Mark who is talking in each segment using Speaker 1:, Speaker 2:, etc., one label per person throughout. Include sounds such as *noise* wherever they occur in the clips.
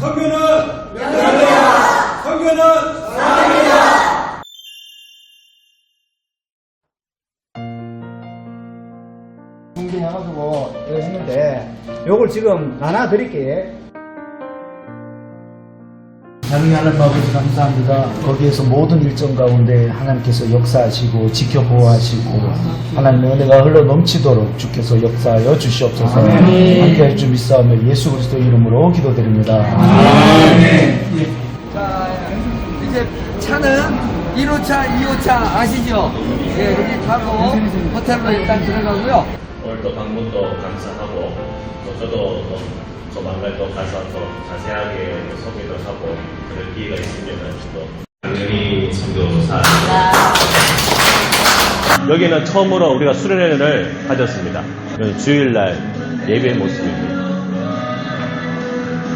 Speaker 1: 성교는 명령합니다. 성교는
Speaker 2: 준비해가지고 이거 했는데 요걸 지금 나눠 드릴게. 하나님 하나님 아버지 감사합니다. 거기에서 모든 일정 가운데 하나님께서 역사하시고 지켜 보호하시고 하나님의 은혜가 흘러 넘치도록 주께서 역사하여 주시옵소서. 함께할 줄 믿사오며 예수 그리스도 이름으로 기도드립니다.
Speaker 3: 자, 이제 차는 1호차, 2호차 아시죠? 예, 여기 타고 호텔로 일단 들어가고요.
Speaker 4: 오늘도 방문도 감사하고 또 저도 또 조만간 또 가서 더 자세하게 소개도 하고 그럴 기회가 있으면 또 당연히 선교사 여기는 처음으로 우리가 수련회를 가졌습니다. 주일날 예배 모습입니다.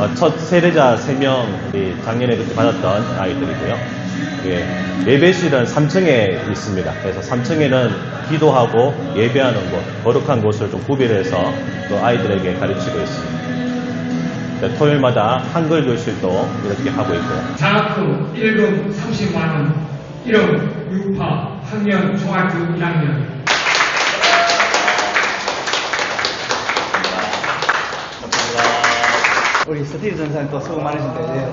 Speaker 4: 어, 첫 세례자 3명 작년에 그때 받았던 아이들이고요. 예, 예배실은 3층에 있습니다. 그래서 3층에는 기도하고 예배하는 곳, 거룩한 곳을 좀 구별해서 또 아이들에게 가르치고 있습니다. 네, 토요일마다 한글 교실도 이렇게 하고 있고요.
Speaker 5: 장학금 1금 30만원, 1억 6파, 학년 중학교 1학년.
Speaker 2: 우리 스티브 전사님 또 수고 많으신데 예.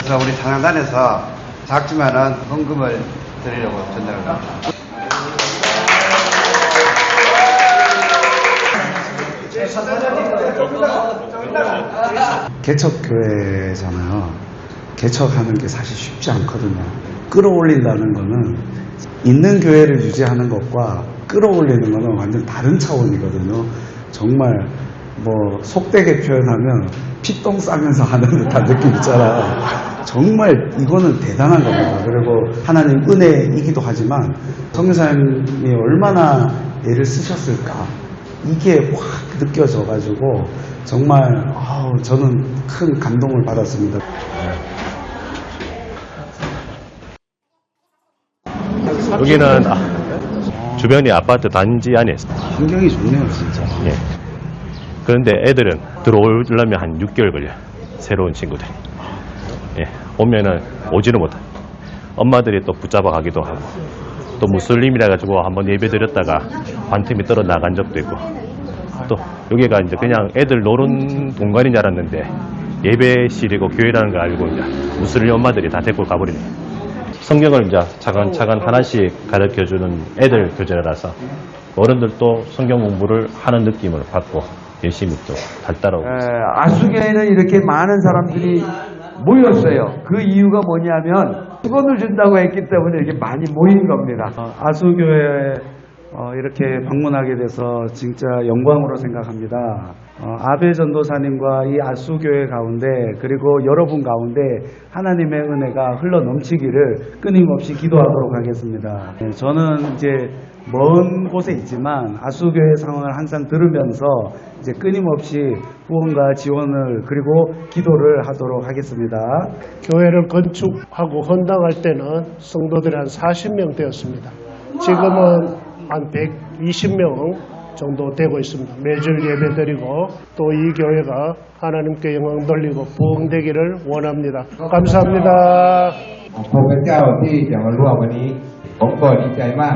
Speaker 6: 그래서 우리 장난단에서 작지만은 헌금을 드리려고 전달을 합니다. 개척교회잖아요. 개척하는 게 사실 쉽지 않거든요. 끌어올린다는 거는 있는 교회를 유지하는 것과 끌어올리는 거는 완전 다른 차원이거든요. 정말 뭐 속되게 표현하면 피똥 싸면서 하는 듯한 느낌 있잖아요. 정말 이거는 대단한 겁니다. 그리고 하나님 은혜이기도 하지만 성교사님이 얼마나 애를 쓰셨을까 이게 확 느껴져가지고 정말 아우, 저는 큰 감동을 받았습니다.
Speaker 4: 여기는 아, 주변이 아파트 단지 안에 있습니다.
Speaker 6: 환경이 좋네요, 진짜.
Speaker 4: 예. 그런데 애들은 들어오려면 한 6개월 걸려요. 새로운 친구들이. 예. 오면은 오지는 못해. 엄마들이 또 붙잡아 가기도 하고. 또 무슬림이라 가지고 한번 예배 드렸다가 반틈이 떨어 나간 적도 있고. 또 여기가 이제 그냥 애들 노는 공간인 줄 알았는데 예배실이고 교회라는 걸 알고 이제 무슬림 엄마들이 다 데리고 가버리네. 성경을 이제 차근차근 하나씩 가르쳐 주는 애들 교재라서 어른들도 성경 공부를 하는 느낌을 받고 열심히 또 달따라오고
Speaker 3: 에, 아수교에는 이렇게 많은 사람들이 모였어요. 그 이유가 뭐냐면 10원을 준다고 했기 때문에 이렇게 많이 모인 겁니다.
Speaker 2: 아수교회 어, 이렇게 방문하게 돼서 진짜 영광으로 생각합니다. 어, 아베 전도사님과 이 아수교회 가운데 그리고 여러분 가운데 하나님의 은혜가 흘러 넘치기를 끊임없이 기도하도록 하겠습니다. 네, 저는 이제 먼 곳에 있지만 아수교회 상황을 항상 들으면서 이제 끊임없이 후원과 지원을 그리고 기도를 하도록 하겠습니다.
Speaker 7: 교회를 건축하고 헌당할 때는 성도들이 한 40명 되었습니다. 지금은 한 120명 정도 되고 있습니다. 매주 예배 드리고 또 이 교회가 하나님께 영광 돌리고 부흥되기를 원합니다. 감사합니다.
Speaker 8: พระเจ้าที่จะมาร่วมวันนี้ ผมก็ดีใจมาก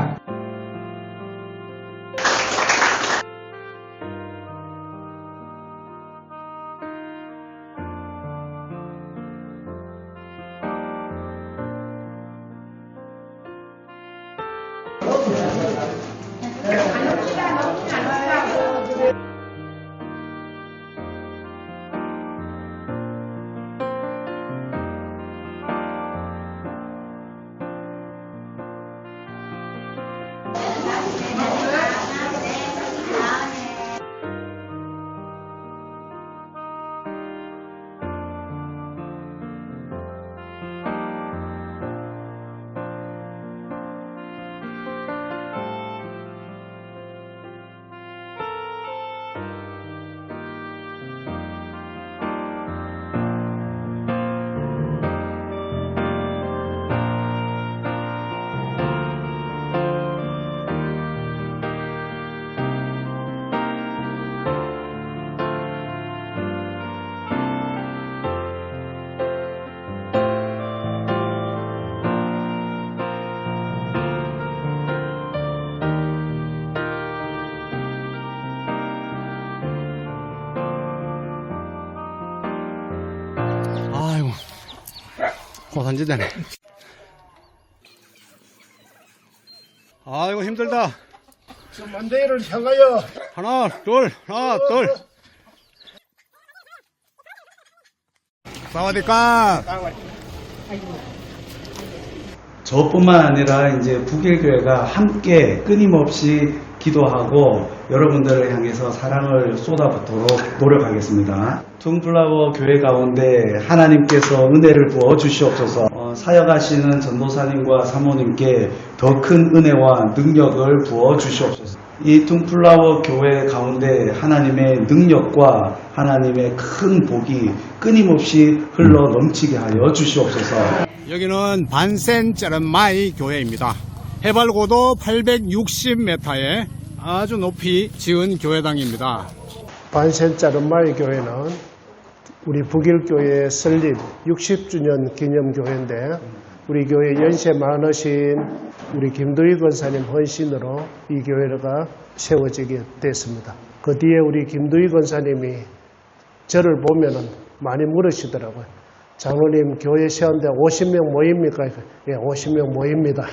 Speaker 1: 고산지대네. 아이고 힘들다.
Speaker 7: 만대를 향하여
Speaker 1: 하나, 둘, 하나, 둘. 사와디카.
Speaker 6: 저뿐만 아니라 이제 북일 교회가 함께 끊임없이 기도하고 여러분들을 향해서 사랑을 쏟아붓도록 노력하겠습니다. 퉁플라워 교회 가운데 하나님께서 은혜를 부어 주시옵소서. 어, 사역하시는 전도사님과 사모님께 더 큰 은혜와 능력을 부어 주시옵소서. 이 퉁플라워 교회 가운데 하나님의 능력과 하나님의 큰 복이 끊임없이 흘러 넘치게 하여 주시옵소서.
Speaker 1: 여기는 반센 짜른마이 교회입니다. 해발고도 860m에 아주 높이 지은 교회당입니다.
Speaker 7: 반센자른마이 교회는 우리 북일교회 설립 60주년 기념교회인데 우리 교회 연세 많으신 우리 김도희 권사님 헌신으로 이 교회가 세워지게 됐습니다. 그 뒤에 우리 김도희 권사님이 저를 보면은 많이 물으시더라고요. 장로님 교회 세운데 50명 모입니까? 예, 50명 모입니다.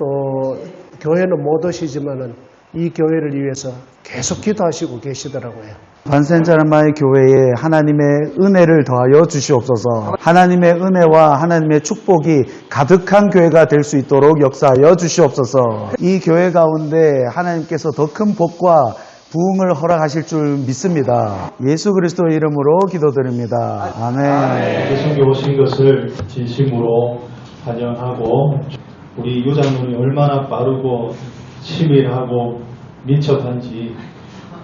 Speaker 7: 또 교회는 못 오시지만은 이 교회를 위해서 계속 기도하시고 계시더라고요.
Speaker 6: 반센자르마의 교회에 하나님의 은혜를 더하여 주시옵소서. 하나님의 은혜와 하나님의 축복이 가득한 교회가 될 수 있도록 역사하여 주시옵소서. 이 교회 가운데 하나님께서 더 큰 복과 부흥을 허락하실 줄 믿습니다. 예수 그리스도의 이름으로 기도드립니다. 아멘.
Speaker 9: 예수님께 오신 것을 진심으로 환영하고 우리 유장군이 얼마나 빠르고 치밀하고 민첩한지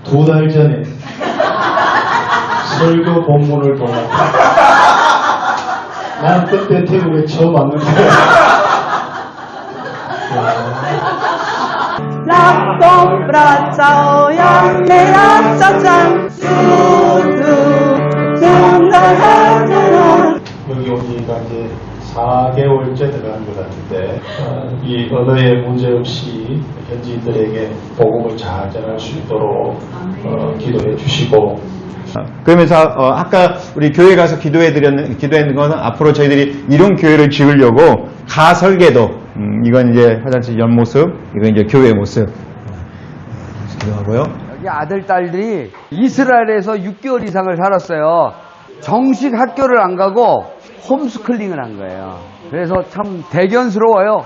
Speaker 9: 두 달 전에 설교 본문을 보고 난 그때 태국에 처음 왔는데
Speaker 10: Laptop pracoują teraz czasem Sudu Sundarajana
Speaker 9: 여기 오니까 이제 4개월째 들어간 것 같은데 어, 이 언어의 문제 없이 현지인들에게 복음을 잘 전할 수 있도록 어, 기도해 주시고
Speaker 11: 그러면서 어, 아까 우리 교회 가서 기도해 드렸는 기도했는 것은 앞으로 저희들이 이런 교회를 지으려고 가 설계도 음, 이건 이제 화장실 옆 모습, 이건 이제 교회 모습 기도하고요.
Speaker 3: 여기 아들, 딸들이 이스라엘에서 6개월 이상을 살았어요. 정식 학교를 안 가고 홈스쿨링을 한 거예요. 그래서 참 대견스러워요.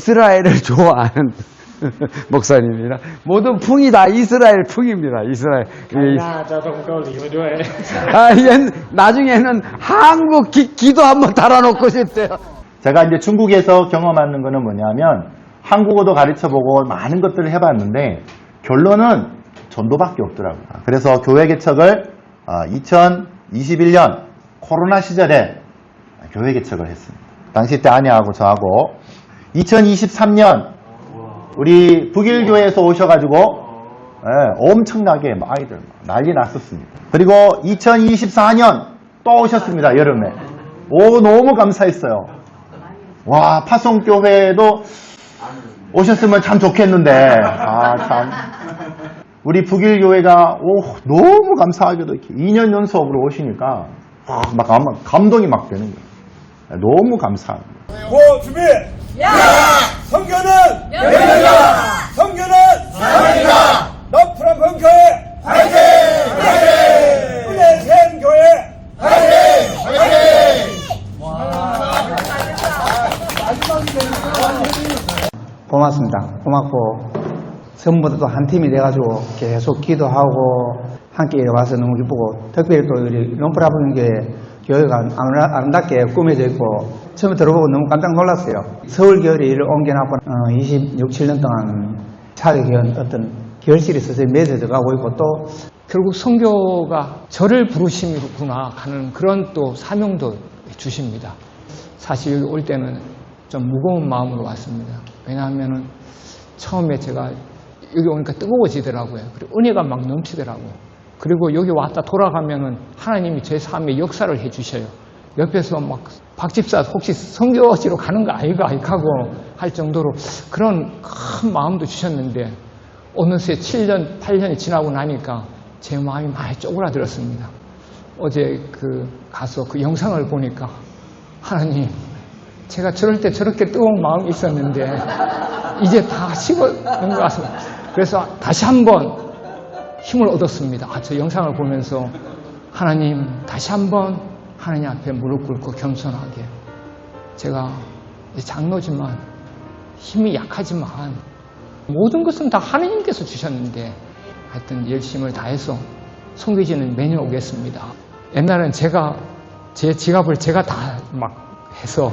Speaker 3: 이스라엘을 *laughs* 좋아하는 *laughs* 목사님이라 모든 풍이 다 이스라엘 풍입니다. 이스라엘. 아, 아 옛, 나중에는 한국 기, 도 한번 달아놓고 싶대요.
Speaker 11: 제가 이제 중국에서 경험하는 거는 뭐냐면 한국어도 가르쳐보고 많은 것들을 해봤는데 결론은 전도밖에 없더라고요. 그래서 교회 개척을 어, 2021년 코로나 시절에 교회 개척을 했습니다. 당시 때 아니하고 저하고 2023년 우리 북일교회에서 오셔가지고 예, 엄청나게 아이들 난리 났었습니다. 그리고 2024년 또 오셨습니다. 여름에. 오 너무 감사했어요. 와 파송교회도 오셨으면 참 좋겠는데 아참 우리 북일교회가 오 너무 감사하게도 이렇게 2년 연속으로 오시니까 와, 막 감, 감동이 막 되는 거예요. 너무 감사합니다.
Speaker 1: 고 준비. 야. 성교는 열려라. 성교는 사랑이다. 너프람 본교회 화이팅! 화이팅! 은혜샘 교회 화이팅! 화이팅!
Speaker 2: 고맙습니다. 고맙고 전부터 한 팀이 돼가지고 계속 기도하고 함께 와서 너무 기쁘고 특별히 또 우리 롱프라분 교회
Speaker 12: 아름- 아름답게 꾸며져 있고 처음에 들어보고 너무 깜짝 놀랐어요. 서울 교회를 이를 옮겨놨고 어, 26, 7년 동안 차려기한 어떤 결실이 서서히 맺어져 가고 있고 또
Speaker 5: 결국 성교가 저를 부르심이구나 하는 그런 또 사명도 주십니다. 사실 올 때는 좀 무거운 마음으로 왔습니다. 왜냐하면은 처음에 제가 여기 오니까 뜨거워지더라고요. 그리고 은혜가 막 넘치더라고요. 그리고 여기 왔다 돌아가면은 하나님이 제 삶에 역사를 해주셔요. 옆에서 막 박집사 혹시 성교지로 가는 거 아이가 아이하고 할 정도로 그런 큰 마음도 주셨는데 어느새 7년, 8년이 지나고 나니까 제 마음이 많이 쪼그라들었습니다. 어제 그 가서 그 영상을 보니까 하나님, 제가 저럴 때 저렇게 뜨거운 마음이 있었는데 이제 다 식어는 것 같습니다. 그래서 다시 한번 힘을 얻었습니다. 아, 저 영상을 보면서 하나님 다시 한번 하나님 앞에 무릎 꿇고 겸손하게 제가 장로지만 힘이 약하지만 모든 것은 다 하나님께서 주셨는데 하여튼 열심을 다해서 송교지는 매년 오겠습니다. 옛날엔 제가 제 지갑을 제가 다 막 해서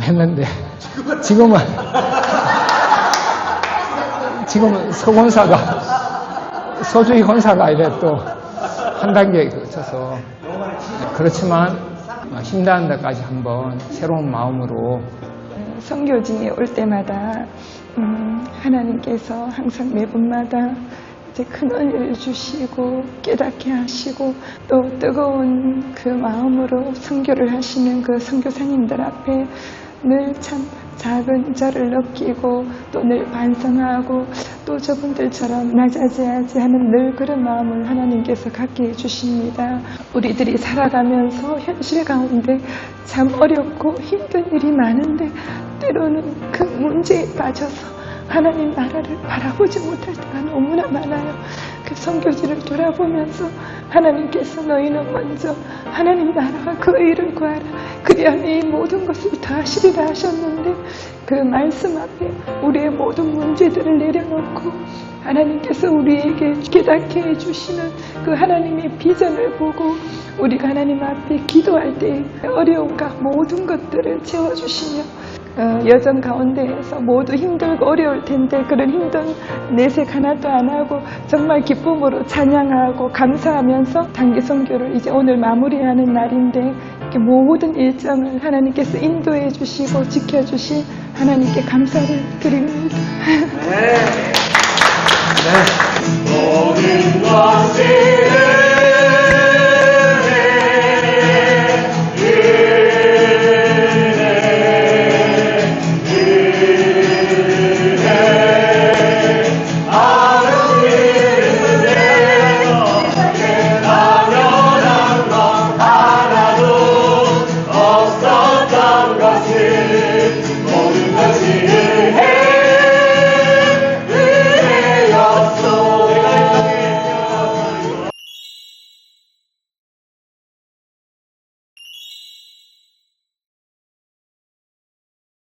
Speaker 5: 했는데 지금은 *laughs* 지금은 서권사가 서주희 권사가 이래 또 한 단계 거쳐서. 그렇지만 힘다한 데까지 한번 새로운 마음으로
Speaker 13: 성교지에 올 때마다 음, 하나님께서 항상 매번마다 이제 큰 은혜를 주시고 깨닫게 하시고 또 뜨거운 그 마음으로 선교를 하시는 그 선교사님들 앞에 늘참 작은 저를 느끼고 또 늘 반성하고 또 저분들처럼 낮아져야지 하는 늘 그런 마음을 하나님께서 갖게 해주십니다. 우리들이 살아가면서 현실 가운데 참 어렵고 힘든 일이 많은데 때로는 그 문제에 빠져서 하나님 나라를 바라보지 못할 때가 너무나 많아요. 그 성교지를 돌아보면서 하나님께서 너희는 먼저 하나님 나라와 그 일을 구하라. 그리하이 모든 것을 다 하시리라 하셨는데 그 말씀 앞에 우리의 모든 문제들을 내려놓고 하나님께서 우리에게 깨닫게 해주시는 그 하나님의 비전을 보고 우리가 하나님 앞에 기도할 때 어려움과 모든 것들을 채워주시며 어, 여정 가운데에서 모두 힘들고 어려울 텐데 그런 힘든 내색 하나도 안 하고 정말 기쁨으로 찬양하고 감사하면서 단기 선교를 이제 오늘 마무리하는 날인데 이렇게 모든 일정을 하나님께서 인도해 주시고 지켜 주신 하나님께 감사를 드립니다.
Speaker 10: 모든 것을